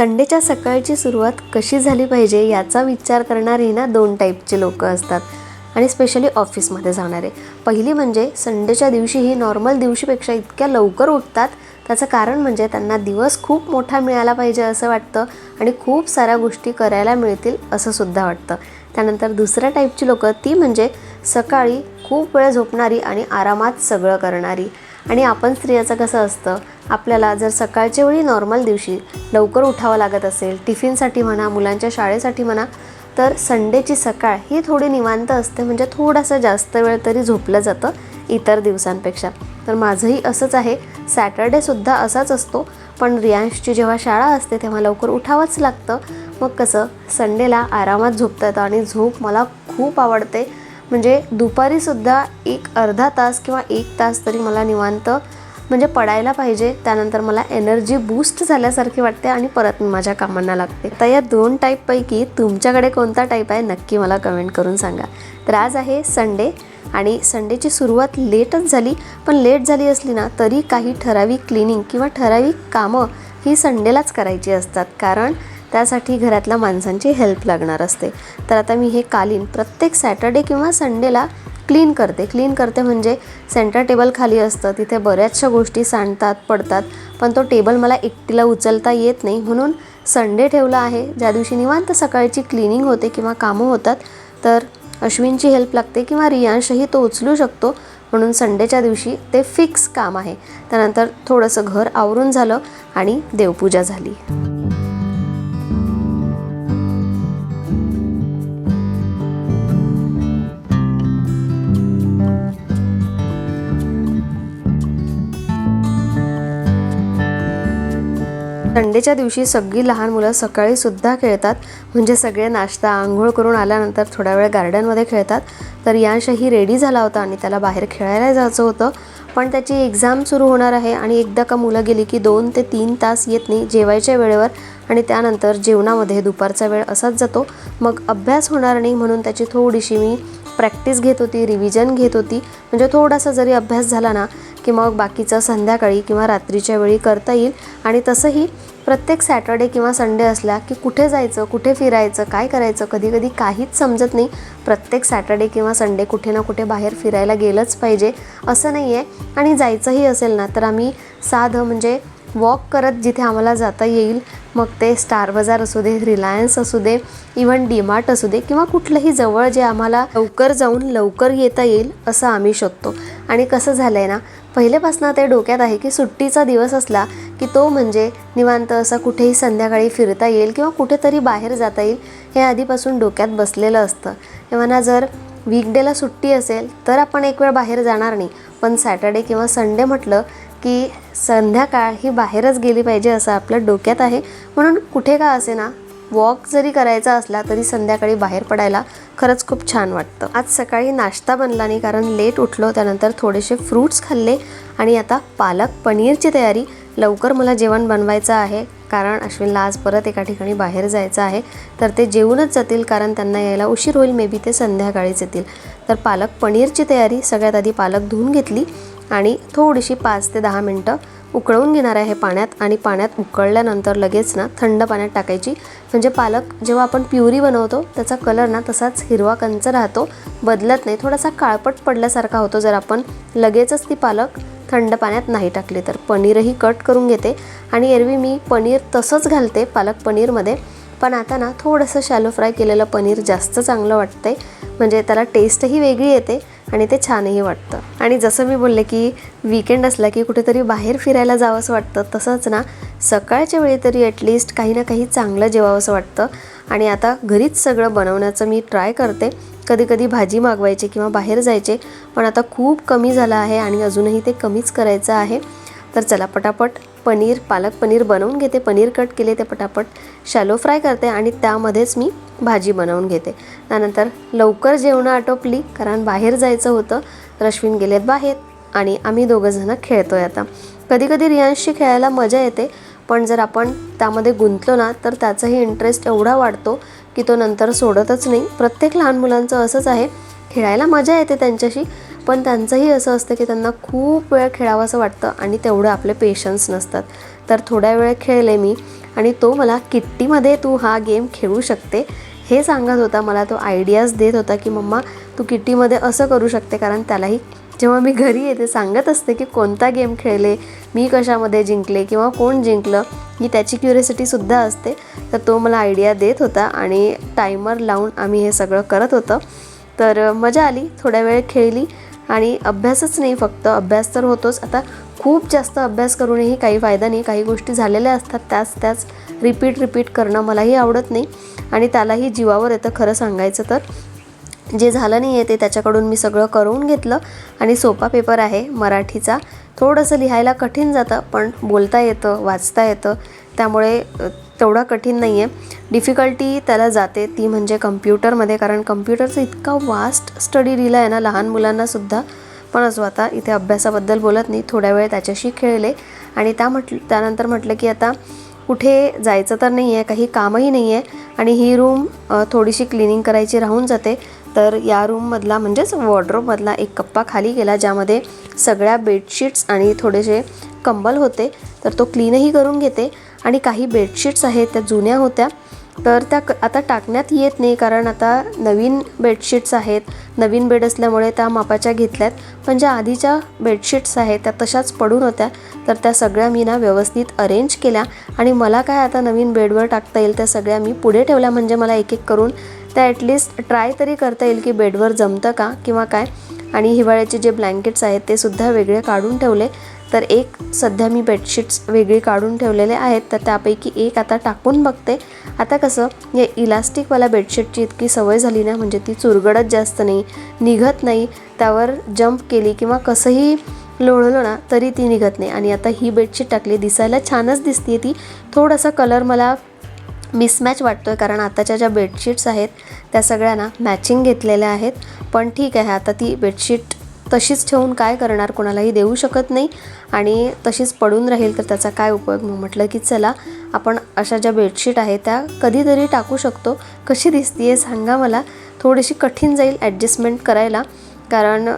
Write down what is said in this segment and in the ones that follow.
संडेच्या सकाळची सुरुवात कशी झाली पाहिजे याचा विचार करणारी ना दोन टाईपची लोकं असतात. आणि स्पेशली ऑफिसमध्ये जाणारे. पहिली म्हणजे संडेच्या दिवशीही नॉर्मल दिवशीपेक्षा इतक्या लवकर उठतात. त्याचं कारण म्हणजे त्यांना दिवस खूप मोठा मिळाला पाहिजे असं वाटतं आणि खूप साऱ्या गोष्टी करायला मिळतील असं सुद्धा वाटतं. त्यानंतर दुसऱ्या टाईपची लोकं ती म्हणजे सकाळी खूप वेळ झोपणारी आणि आरामात सगळं करणारी. आणि आपण स्त्रियाचं कसं असतं? आपल्याला जर सकाळच्या वेळी नॉर्मल दिवशी लवकर उठावं लागत असेल टिफिनसाठी म्हणा मुलांच्या शाळेसाठी म्हणा तर संडेची सकाळ ही थोडी निवांत असते. म्हणजे थोडासा जास्त वेळ तरी झोपलं जातं इतर दिवसांपेक्षा. तर माझंही असंच आहे. सॅटर्डेसुद्धा असाच असतो. पण रियांशची जेव्हा शाळा असते तेव्हा लवकर उठावंच लागतं. मग कसं? संडेला आरामात झोपता येतं आणि झोप मला खूप आवडते. म्हणजे दुपारीसुद्धा एक अर्धा तास किंवा एक तास तरी मला निवांत म्हणजे पडायला पाहिजे. त्यानंतर मला एनर्जी बूस्ट झाल्यासारखी वाटते आणि परत मी माझ्या कामांना लागते. तर या दोन टाईपपैकी तुमच्याकडे कोणता टाईप आहे नक्की मला कमेंट करून सांगा. तर आज आहे संडे आणि संडेची सुरुवात लेटच झाली. पण लेट झाली असली ना तरी काही ठराविक क्लिनिंग किंवा ठराविक कामं ही संडेलाच करायची असतात. कारण त्यासाठी घरातल्या माणसांची हेल्प लागणार असते. तर आता मी हे कालीन प्रत्येक सॅटर्डे किंवा संडेला क्लीन करते. क्लीन करते म्हणजे सेंटर टेबल खाली असतं. तिथे बऱ्याचशा गोष्टी सांडतात पडतात. पण तो टेबल मला एकटीला उचलता येत नाही. म्हणून संडे ठेवला आहे. ज्या दिवशी निवांत सकाळची क्लिनिंग होते किंवा कामं होतात तर अश्विनची हेल्प लागते किंवा रियांशही तो उचलू शकतो. म्हणून संडेच्या दिवशी ते फिक्स काम आहे. त्यानंतर थोडंसं घर आवरून झालं आणि देवपूजा झाली. संडेच्या दिवशी सगळी लहान मुलं सकाळी सुद्धा खेळतात. म्हणजे सगळे नाश्ता आंघोळ करून आल्यानंतर थोडा वेळ गार्डनमध्ये खेळतात. तर यांशही रेडी झाला होता आणि त्याला बाहेर खेळायला जायचं होतं. पण त्याची एक्झाम सुरू होणार आहे आणि एकदा का मुलं गेली की दोन ते तीन तास येत नाही जेवायच्या वेळेवर आणि त्यानंतर जेवणामध्ये दुपारचा वेळ असाच जातो. मग अभ्यास होणार नाही म्हणून त्याची थोडीशी मी प्रॅक्टिस घेत होती रिव्हिजन घेत होती. म्हणजे थोडासा जरी अभ्यास झाला ना की मग बाकीचं संध्याकाळी किंवा रात्रीच्या वेळी करता येईल. आणि तसंही प्रत्येक सॅटर्डे किंवा संडे असला की कुठे जायचं कुठे फिरायचं काय करायचं कधी कधी काहीच समजत नाही. प्रत्येक सॅटर्डे किंवा संडे कुठे ना कुठे बाहेर फिरायला गेलंच पाहिजे. असं नाही आहे आणि जायचंही असेल ना तर आम्ही साधं म्हणजे वॉक करत जिथे आम्हाला जाता येईल मग ते स्टार बाजार असू दे रिलायन्स असू दे इवन डीमार्ट असू दे किंवा कुठलंही जवळ जे आम्हाला लवकर जाऊन लवकर येता येईल असं आम्ही शोधतो. आणि कसं झालं आहे ना पहिल्यापासून ते डोक्यात आहे की सुट्टीचा दिवस असला की तो म्हणजे निवांत असा कुठेही संध्याकाळी फिरता येईल किंवा कुठेतरी बाहेर जाता येईल हे आधीपासून डोक्यात बसलेलं असतं. तेव्हा जर वीकडेला सुट्टी असेल तर आपण एक वेळ बाहेर जाणार नाही. पण सॅटर्डे किंवा संडे म्हटलं की संध्याकाळ ही बाहेरच गेली पाहिजे असं आपल्या डोक्यात आहे. म्हणून कुठे का असे ना वॉक जरी करायचा असला तरी संध्याकाळी बाहेर पडायला खरंच खूप छान वाटतं. आज सकाळी नाश्ता बनला नाही कारण लेट उठलो त्यानंतर थोडेसे फ्रूट्स खाल्ले आणि आता पालक पनीरची तयारी. लवकर मला जेवण बनवायचं आहे. कारण अश्विनला आज परत एका ठिकाणी बाहेर जायचं आहे. तर ते जेवूनच जातील कारण त्यांना यायला उशीर होईल. मे बी ते संध्याकाळीच येतील. तर पालक पनीरची तयारी सगळ्यात आधी पालक धुवून घेतली आणि थोडीशी पाच ते दहा मिनटं उकळवून घेणार आहे पाण्यात आणि पाण्यात उकळल्यानंतर लगेच ना थंड पाण्यात टाकायची. म्हणजे पालक जेव्हा आपण प्युरी बनवतो त्याचा कलर ना तसाच हिरवा कंच राहतो बदलत नाही. थोडासा काळपट पडल्यासारखा होतो जर आपण लगेचच ती पालक थंड पाण्यात नाही टाकली तर. पनीरही कट करून घेते. आणि एरवी मी पनीर तसंच घालते पालक पनीरमध्ये. पण आता ना थोडंसं शॅलो फ्राय केलेलं पनीर जास्त चांगलं वाटतंय. म्हणजे त्याला टेस्टही वेगळी येते. आणि ते छानही वाटतं. आणि जसं मी बोलले की विकेंड असला की कुठेतरी बाहेर फिरायला जावंसं वाटतं तसंच ना सकाळच्या वेळी तरी ॲटलिस्ट काही ना काही चांगलं जेवावंसं वाटतं. आणि आता घरीच सगळं बनवण्याचं मी ट्राय करते. कधी कधी भाजी मागवायची किंवा बाहेर जायचे पण आता खूप कमी झालं आहे आणि अजूनही ते कमीच करायचं आहे. तर चला पटापट पनीर पालक पनीर बनवून घेते. पनीर कट केले ते पटापट. शॅलो फ्राय करते आणि त्यामध्येच मी भाजी बनवून घेते. त्यानंतर लवकर जेवणं आटोपली कारण बाहेर जायचं होतं. रश्विन गेलेत बाहेर आणि आम्ही दोघंजणं खेळतो आहे आता. कधीकधी रियांशी खेळायला मजा येते पण जर आपण त्यामध्ये गुंतलो ना तर त्याचाही इंटरेस्ट एवढा वाढतो की तो नंतर सोडतच नाही. प्रत्येक लहान मुलांचं असंच आहे. खेळायला मजा येते त्यांच्याशी. पण त्यांचंही असं असतं की त्यांना खूप वेळ खेळावंसं वाटतं आणि तेवढं आपले पेशन्स नसतात. तर थोड्या वेळ खेळले मी आणि तो मला किट्टीमध्ये तू हा गेम खेळू शकते? हे सांगत होता. मला तो आयडियाज देत होता की मम्मा तू किट्टीमध्ये असं करू शकते? कारण त्यालाही जेव्हा मी घरी येते सांगत असते की कोणता गेम खेळले? मी कशामध्ये जिंकले? किंवा कोण जिंकलं? ही त्याची क्युरिसिटीसुद्धा असते. तर तो मला आयडिया देत होता आणि टायमर लावून आम्ही हे सगळं करत होतं. तर मजा आली. थोड्या वेळ खेळली. आणि अभ्यासच नाही फक्त अभ्यास तर होतोच. आता खूप जास्त अभ्यास करूनही काही फायदा नाही काही गोष्टी झालेल्या असतात त्याच त्याच रिपीट रिपीट करणं मलाही आवडत नाही. आणि त्यालाही जीवावर येतं खरं सांगायचं तर. जे झालं नाही आहे ते त्याच्याकडून मी सगळं करून घेतलं आणि सोपा पेपर आहे मराठीचा. थोडंसं लिहायला कठीण जातं पण बोलता येतं वाचता येतं. त्यामुळे तेवढा कठीण नाही आहे डिफिकल्टी त्याला जाते. ती म्हणजे कम्प्युटरमध्ये कारण कम्प्युटरचा इतका वास्ट स्टडी दिला आहे ना लहान मुलांनासुद्धा पण असो आता इथे अभ्यासाबद्दल बोलत नाही. थोड्या वेळ त्याच्याशी खेळले. आणि त्या म्हटलं त्यानंतर म्हटलं की आता कुठे जायचं तर नाही आहे काही कामही नाही आहे आणि ही रूम थोडीशी क्लिनिंग करायची राहून जाते. तर या रूममधला म्हणजेच वॉर्ड्रोबमधला एक कप्पा खाली गेला ज्यामध्ये सगळ्या बेडशीट्स आणि थोडेसे कंबल होते. तर तो क्लीनही करून घेते. आणि काही बेडशीट्स आहेत त्या जुन्या होत्या. तर त्या क- आता टाकण्यात येत नाही कारण आता नवीन बेडशीट्स आहेत. नवीन बेड असल्यामुळे त्या मापाच्या घेतल्यात पण ज्या आधीच्या बेडशीट्स आहेत त्या तशाच पडून होत्या. तर त्या सगळ्या मी ना व्यवस्थित अरेंज केल्या. आणि मला काय आता नवीन बेडवर टाकता येईल त्या सगळ्या मी पुढे ठेवल्या. म्हणजे मला एक एक करून त्या ॲटलिस्ट ट्राय तरी करता येईल की बेडवर जमतं का किंवा काय. आणि हिवाळ्याचे जे ब्लँकेट्स आहेत ते सुद्धा वेगळे काढून ठेवले. तर एक सध्या मी बेडशीट्स वेगळी काढून ठेवलेले आहेत तर त्यापैकी एक आता टाकून बघते. आता कसं या इलास्टिकवाल्या बेडशीटची इतकी सवय झाली ना म्हणजे ती चुरगडत जास्त नाही निघत नाही त्यावर जंप केली किंवा कसंही लोळलो ना तरी ती निघत नाही. आणि आता ही बेडशीट टाकली दिसायला छानच दिसते ती. थोडासा कलर मला मिसमॅच वाटतो आहे कारण आताच्या ज्या बेडशीट्स आहेत त्या सगळ्या ना मॅचिंग घेतलेल्या आहेत. पण ठीक आहे आता ती बेडशीट तशीच ठेवून काय करणार कोणालाही देऊ शकत नाही. आणि तशीच पडून राहील तर त्याचा काय उपयोग? मग म्हटलं की चला आपण अशा ज्या बेडशीट आहेत त्या कधीतरी टाकू शकतो. कशी दिसतीये सांगा मला. थोडीशी कठीण जाईल ॲडजस्टमेंट करायला. कारण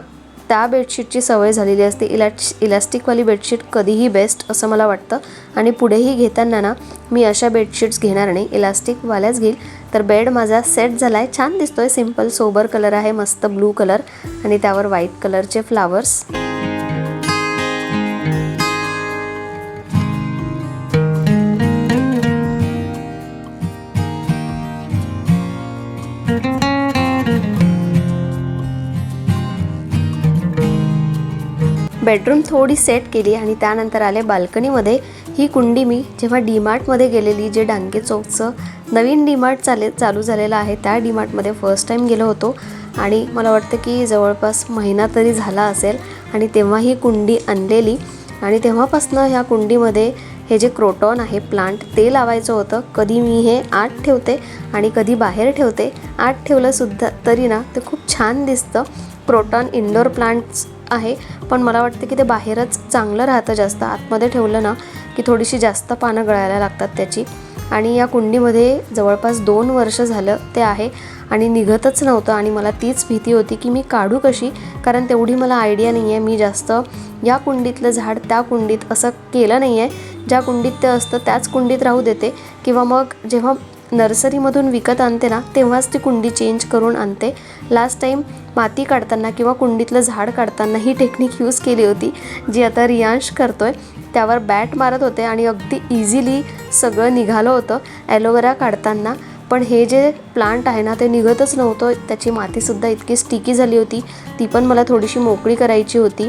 त्या बेडशीटची सवय झालेली असते. इलॅच इलॅस्टिकवाली बेडशीट कधीही बेस्ट असं मला वाटतं. आणि पुढेही घेताना ना मी अशा बेडशीट्स घेणार नाही. इलास्टिकवाल्याच घेईल. तर बेड माझा सेट झाला आहे छान दिसतोय. सिंपल सोबर कलर आहे. मस्त ब्लू कलर. आणि त्यावर व्हाईट कलरचे फ्लावर्स. बेडरूम थोडी सेट केली आणि त्यानंतर आले बाल्कनीमध्ये. ही कुंडी मी जेव्हा डीमार्टमध्ये गेलेली जे डांगे चौकचं नवीन डीमार्ट चाले चालू झालेलं आहे त्या डीमार्टमध्ये फर्स्ट टाईम गेलो होतो. आणि मला वाटतं की जवळपास महिना तरी झाला असेल. आणि तेव्हा ही कुंडी आणलेली. आणि तेव्हापासनं ह्या कुंडीमध्ये हे जे क्रोटॉन आहे प्लांट ते लावायचं होतं. कधी मी हे आत ठेवते आणि कधी बाहेर ठेवते. आत ठेवलंसुद्धा तरी ना ते खूप छान दिसतं. क्रोटॉन इंडोर प्लांट्स आहे. पण मला वाटतं की ते बाहेरच चांगलं राहतं जास्त. आतमध्ये ठेवलं ना की थोडीशी जास्त पानं गळायला लागतात त्याची. आणि या कुंडीमध्ये जवळपास दोन वर्ष झालं ते आहे आणि निघतच नव्हतं आणि मला तीच भीती होती की मी काढू कशी? कारण तेवढी मला आयडिया नाही आहे मी जास्त या कुंडीतलं झाड त्या कुंडीत असं केलं नाही आहे ज्या कुंडीत ते असतं त्याच कुंडीत राहू देते. किंवा मग जेव्हा नर्सरीमधून विकत आणते ना तेव्हाच ती कुंडी चेंज करून आणते. लास्ट टाईम माती काढताना किंवा कुंडीतलं झाड काढताना ही टेक्निक यूज केली होती जी आता रियांश करतो आहे त्यावर बॅट मारत होते आणि अगदी इझिली सगळं निघालं होतं ॲलोवेरा काढताना. पण हे जे प्लांट आहे ना ते निघतच नव्हतं. त्याची मातीसुद्धा इतकी स्टिकी झाली होती. ती पण मला थोडीशी मोकळी करायची होती.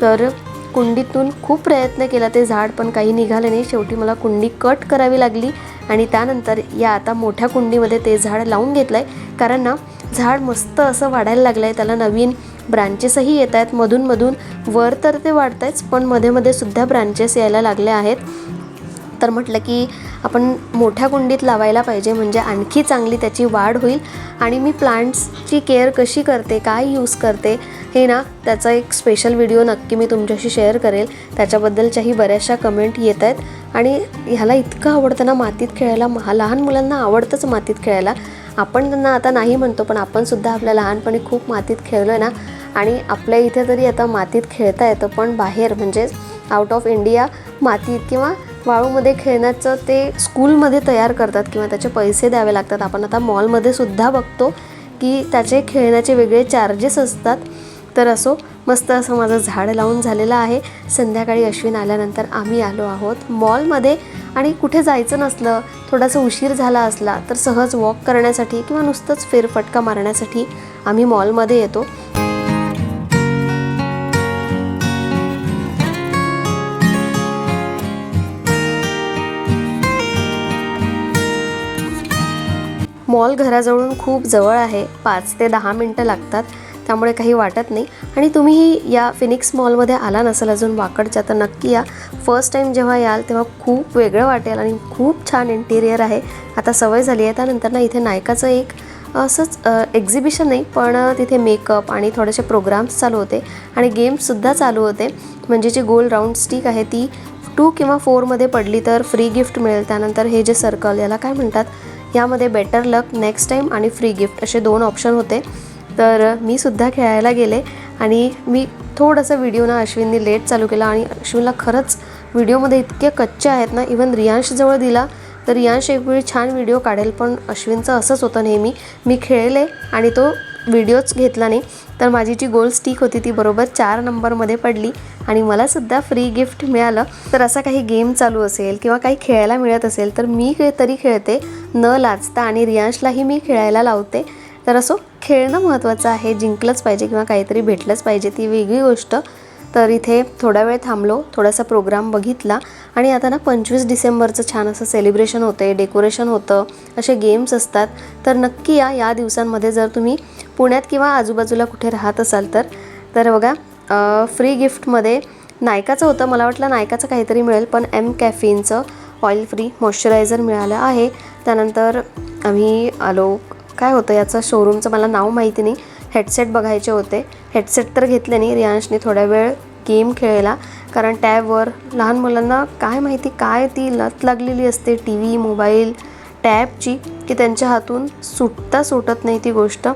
तर कुंडीतून खूप प्रयत्न केला ते झाड पण काही निघालं नाही. शेवटी मला कुंडी कट करावी लागली आणि त्यानंतर या आता मोठ्या कुंडीमध्ये ते झाड लावून घेतलं आहे कारण ना झाड मस्त असं वाढायला लागलं आहे त्याला नवीन ब्रांचेसही येत आहेत मधूनमधून वर तर ते वाढत आहेच पण मध्ये मध्ये सुद्धा ब्रांचेस यायला लागल्या आहेत. तर म्हटलं की आपण मोठ्या कुंडीत लावायला पाहिजे म्हणजे आणखी चांगली त्याची वाढ होईल. आणि मी प्लांट्सची केअर कशी करते काय यूज करते हे ना त्याचा एक स्पेशल व्हिडिओ नक्की मी तुमच्याशी शेअर करेल. त्याच्याबद्दलच्याही बऱ्याचशा कमेंट येत आहेत. आणि ह्याला इतकं आवडतं ना मातीत खेळायला महा लहान मुलांना आवडतंच मातीत खेळायला. आपण त्यांना आता नाही म्हणतो पण आपणसुद्धा आपल्या लहानपणी खूप मातीत खेळलो आहे ना. आणि आपल्या इथे तरी आता मातीत खेळता येतं पण बाहेर म्हणजेच आउट ऑफ इंडिया मातीत किंवा वाळूमध्ये खेळण्याचं ते स्कूलमध्ये तयार करतात किंवा त्याचे पैसे द्यावे लागतात. आपण आता मॉलमध्ये सुद्धा बघतो की त्याचे खेळण्याचे वेगळे चार्जेस असतात. तर असो मस्त असं माझं झाड लावून झालेलं आहे. संध्याकाळी अश्विन आल्यानंतर आम्ही आलो आहोत मॉलमध्ये. आणि कुठे जायचं नसलं थोडासा उशीर झाला असला तर सहज वॉक करण्यासाठी किंवा नुसतंच फेरफटका मारण्यासाठी आम्ही मॉलमध्ये येतो. मॉल घराजवळून खूप जवळ आहे. पाच ते दहा मिनटं लागतात. त्यामुळे काही वाटत नाही. आणि तुम्हीही या फिनिक्स मॉलमध्ये आला नसेल अजून वाकडच्या तर नक्की या. फर्स्ट टाईम जेव्हा याल तेव्हा खूप वेगळं वाटेल आणि खूप छान इंटिरियर आहे. आता सवय झाली आहे त्यानंतर ना इथे नायकाचं एक असंच एक्झिबिशन नाही पण तिथे मेकअप आणि थोडेसे प्रोग्राम्स चालू होते. आणि गेम्ससुद्धा चालू होते. म्हणजे जी गोल राऊंड स्टिक आहे ती टू किंवा फोरमध्ये पडली तर फ्री गिफ्ट मिळेल. त्यानंतर हे जे सर्कल याला काय म्हणतात? यामध्ये बेटर लक नेक्स्ट टाईम आणि फ्री गिफ्ट असे दोन ऑप्शन होते. तर मी सुद्धा खेळायला गेले आणि मी थोडंसं व्हिडिओ ना अश्विननी लेट चालू केला आणि अश्विनला खरंच व्हिडिओमध्ये इतके कच्चे आहेत ना इवन रियांशजवळ दिला तर रियांश एक वेळी छान व्हिडिओ काढेल पण अश्विनचं असंच होतं नेहमी. मी खेळले आणि तो व्हिडिओच घेतला नाही तर माझी जी गोल स्टिक होती ती बरोबर चार नंबरमध्ये पडली आणि मला सुद्धा फ्री गिफ्ट मिळालं. तर असा काही गेम चालू असेल किंवा काही खेळायला मिळत असेल तर मी तरी खेळते. न लाजता आणि रियांशलाही मी खेळायला लावते. तर असो खेळणं महत्त्वाचं आहे जिंकलंच पाहिजे किंवा काहीतरी भेटलंच पाहिजे ती वेगळी गोष्ट. तर इथे थोडा वेळ थांबलो थोडासा प्रोग्राम बघितला आणि आता ना पंचवीस डिसेंबरचं छान असं सेलिब्रेशन होते डेकोरेशन होतं असे गेम्स असतात. तर नक्की या या दिवसांमध्ये जर तुम्ही पुण्यात किंवा आजूबाजूला कुठे राहत असाल तर तर बघा फ्री गिफ्टमध्ये नायकाचं होतं मला वाटलं नायकाचं काहीतरी मिळेल पण एम कॅफिनचं ऑइल फ्री मॉइश्चरायझर मिळालं आहे. त्यानंतर आम्ही आलो काय होतं याचं शोरूमचं मला नाव माहिती नाही हेडसेट बघायचे होते. हेडसेट तर घेतले नाही रियांशने थोड्या वेळ गेम खेळला कारण टॅबवर लहान मुलांना काय माहिती काय ती लत लागलेली असते टी व्ही मोबाईल टॅबची की त्यांच्या हातून सुटता सुटत नाही ती गोष्ट.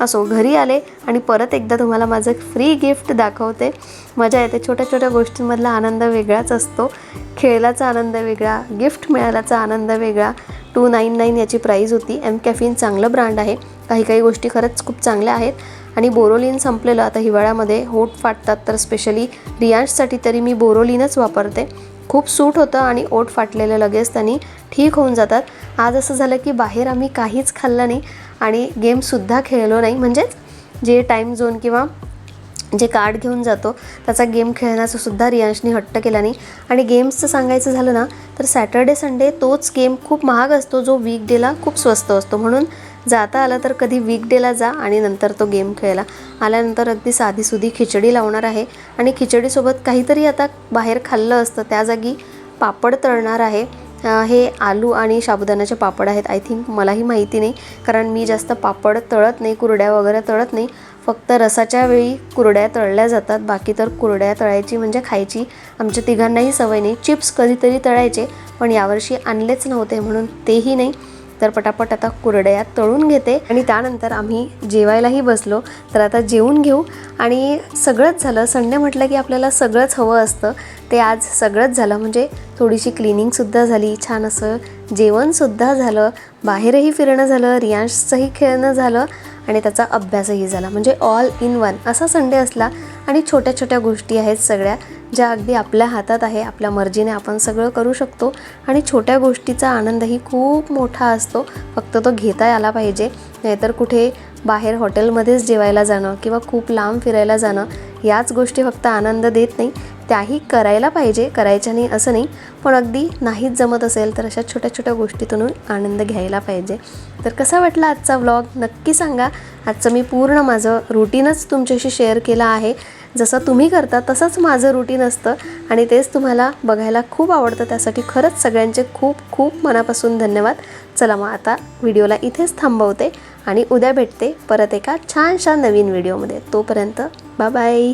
असो घरी आले आणि परत एकदा तुम्हाला माझं फ्री गिफ्ट दाखवते. मजा येते. छोट्या छोट्या गोष्टींमधला आनंद वेगळाच असतो. खेळल्याचा आनंद वेगळा गिफ्ट मिळाल्याचा आनंद वेगळा. टू नाईन नाईन याची प्राईज होती. एम कॅफिन चांगलं ब्रँड आहे. काही काही गोष्टी खरंच खूप चांगल्या आहेत. आणि बोरोलिन संपलेलं आता हिवाळ्यामध्ये होठ फाटतात तर स्पेशली रियांशसाठी तरी मी बोरोलिनच वापरते. खूप सूट होतं आणि ओठ फाटलेलं लगेच त्यांनी ठीक होऊन जातात. आज असं झालं की बाहेर आम्ही काहीच खाल्लं नाही आणि गेमसुद्धा खेळलो नाही. म्हणजेच जे टाईम झोन किंवा जे कार्ड घेऊन जातो त्याचा गेम खेळण्याचंसुद्धा रियांशने हट्ट केला नाही. आणि गेम्सचं सांगायचं झालं ना तर सॅटर्डे संडे तोच गेम खूप महाग असतो जो वीक डेला खूप स्वस्त असतो. म्हणून जाता आलं तर कधी वीक डेला जा आणि नंतर तो गेम खेळला आल्यानंतर अगदी साधीसुधी खिचडी लावणार आहे आणि खिचडीसोबत काहीतरी आता बाहेर खाल्लं असतं. त्या जागी पापड तळणार आहे. हे आलू आणि साबुदाण्याचे पापड आहेत. आय थिंक मलाही माहिती नाही कारण मी जास्त पापड तळत नाही कुरड्या वगैरे तळत नाही. फक्त रसाच्या वेळी कुरड्या तळल्या जातात. बाकी तर कुरड्या तळायची म्हणजे खायची आमच्या तिघांनाही सवय नाही. चिप्स कधीतरी तळायचे पण यावर्षी आणलेच नव्हते म्हणून तेही नाही. तर पटापट आता कुरड्या तळून घेते. आणि त्यानंतर आम्ही जेवायलाही बसलो. तर आता जेवून घेऊ. आणि सगळंच झालं. संडे म्हटलं की आपल्याला सगळंच हवं असतं. ते आज सगळंच झालं. म्हणजे थोडीशी क्लिनिंगसुद्धा झाली. छान असं जेवणसुद्धा झालं. बाहेरही फिरणं झालं. रियांशचंही खेळणं झालं. आणि त्याचा अभ्यासही झाला. म्हणजे ऑल इन वन असा संडे असला आणि छोट्या छोट्या गोष्टी आहेत सगळ्या ज्या अगदी आपल्या हातात आहे आपल्या मर्जीने आपण सगळं करू शकतो. आणि छोट्या गोष्टीचा आनंदही खूप मोठा असतो. फक्त तो घेता आला पाहिजे. नाहीतर कुठे बाहेर हॉटेलमध्येच जेवायला जाणं किंवा खूप लांब फिरायला जाणं याच गोष्टी फक्त आनंद देत नाही. त्याही करायला पाहिजे. करायच्या नाही असं नाही. पण अगदी नाहीच जमत असेल तर अशा छोट्या छोट्या गोष्टीतून आनंद घ्यायला पाहिजे. तर कसा वाटला आजचा व्लॉग? नक्की सांगा. आजचं मी पूर्ण माझं रुटीनच तुमच्याशी शेअर केलं आहे. जसं तुम्ही करता तसंच माझं रुटीन असतं. आणि तेच तुम्हाला बघायला खूप आवडतं. त्यासाठी खरंच सगळ्यांचे खूप खूप मनापासून धन्यवाद. चला मग आता व्हिडिओला इथेच थांबवते आणि उद्या भेटते परत एका छानशा नवीन व्हिडिओमध्ये. तोपर्यंत बाय बाय